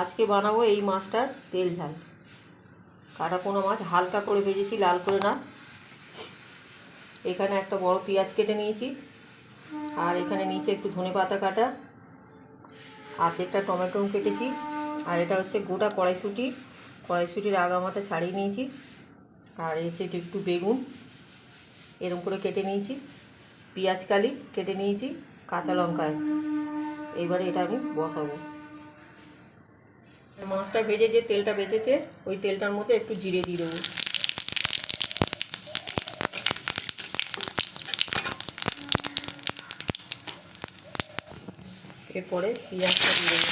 আজকে বানাবো এই মাছটার তেল ঝাল। কাটা কোনো মাছ হালকা করে ভেজেছি, লাল করে না। এখানে একটা বড় পেঁয়াজ কেটে নিয়েছি। আর এখানে নিচে একটু ধনে পাতা কাটা। আর্ধেকটা টমেটো কেটেছি। আর এটা হচ্ছে গোটা কড়াইশুঁটি। কড়াইশুঁটির আগা মাথা ছাড়িয়ে নিয়েছি। আর এই হচ্ছে একটু বেগুন। এরকম করে কেটে নিয়েছি। পেঁয়াজ কালি কেটে নিয়েছি, কাঁচা লঙ্কায়। এইবারে এটা আমি বসাবো। মাছটা ভেজে যে তেলটা বেঁচেছে, ওই তেলটার মধ্যে একটু জিরে দিয়ে দেবো। এরপরে পেঁয়াজটা দিয়ে দেবো।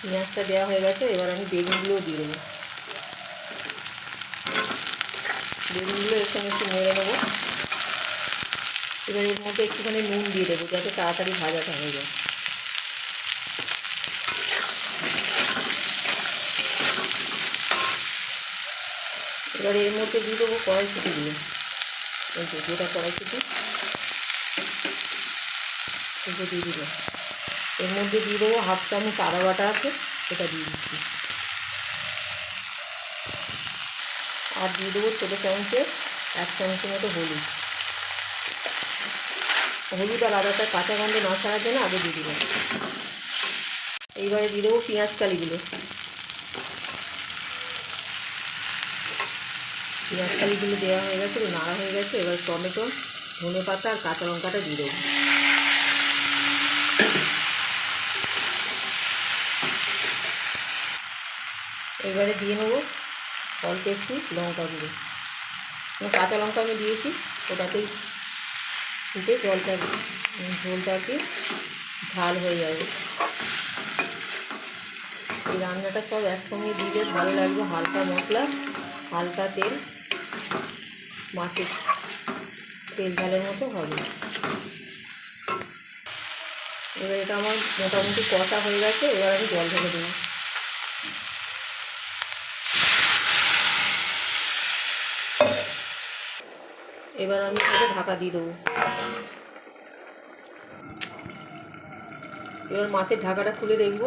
পেঁয়াজটা দেওয়া হয়ে গেছে, এবার আমি বেগুনগুলোও দিয়ে দেবো। বেগুনগুলো এর সঙ্গে একটু নেড়ে নেব। এবার এর মধ্যে একটুখানি নুন দিয়ে দেবো, যাতে তাড়াতাড়ি ভাজাটা হয়ে যায়। এবার এর মধ্যে দিয়ে দেবো কড়াইশুটিগুলো এই যে গোটা কড়াইশুটি। দিয়ে দিল এর মধ্যে দিয়ে দেবো হাফ চামচ আদা বাটা আছে, সেটা দিয়ে দিচ্ছি। আর দিয়ে দেবো ছোটো চামচে এক চামচের মতো হলুদ। হলুদ আর আদাটা কাঁচা গন্ধ না ছাড়ার জন্য আগে দিয়ে দেবো এইবারে দিয়ে দেবো পেঁয়াজ কালিগুলো। পেঁয়াজ কালিগুলো দেওয়া হয়ে গেছে নাড়া হয়ে গেছে, এবার টমেটো, ধনে পাতা আর কাঁচা লঙ্কাটা দিয়ে দেবো। এবারে দিয়ে নেব অল্প একটু লঙ্কা গুঁড়ো। কাঁচা লঙ্কা আমি দিয়েছি, ওটাতেই ফুটে জলটা ঝোলটা আর ঝাল হয়ে যাবে। এই রান্নাটা সব একসঙ্গে দিলে ভালো লাগবে, হালকা মশলা, হালকা তেল। মাছের তেল ঝালের মতো হবে। এবার এটা আমার মোটামুটি কষা হয়ে গেছে, এবার আমি জল ঢেলে দেবো। এবার আমি এটা ঢাকা দিয়ে দেবো। এবার মাছের ঢাকাটা খুলে দেখব।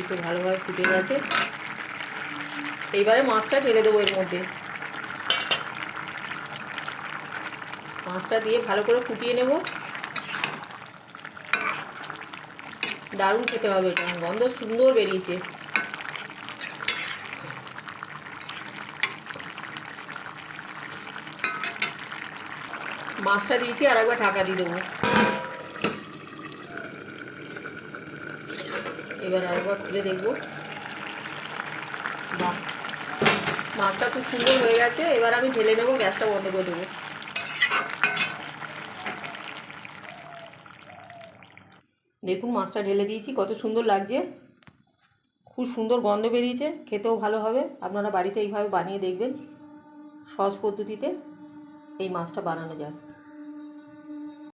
এই ভালোভাবে ফুটে গেছে। এইবারে মাছটা ঢেলে দেবো এর মধ্যে। মাছটা দিয়ে ভালো করে ফুটিয়ে নেব। দারুণ খেতে হবে এটা। গন্ধ সুন্দর বেরিয়েছে। মাছটা দিয়েছি আর একবার ঢাকা দিয়ে দেবো। এবার আরেকবার খুলে দেখব। বাহ। মাছটা খুব সুন্দর হয়ে গেছে। এবার আমি ঢেলে নেব, গ্যাসটা বন্ধ করে দেবো। দেখুন, মাছটা ঢেলে দিয়েছি, কত সুন্দর লাগছে। খুব সুন্দর গন্ধ বেরিয়েছে, খেতেও ভালো হবে। আপনারা বাড়িতে এইভাবে বানিয়ে দেখবেন। সহজ পদ্ধতিতে এই মাছটা বানানো যায়।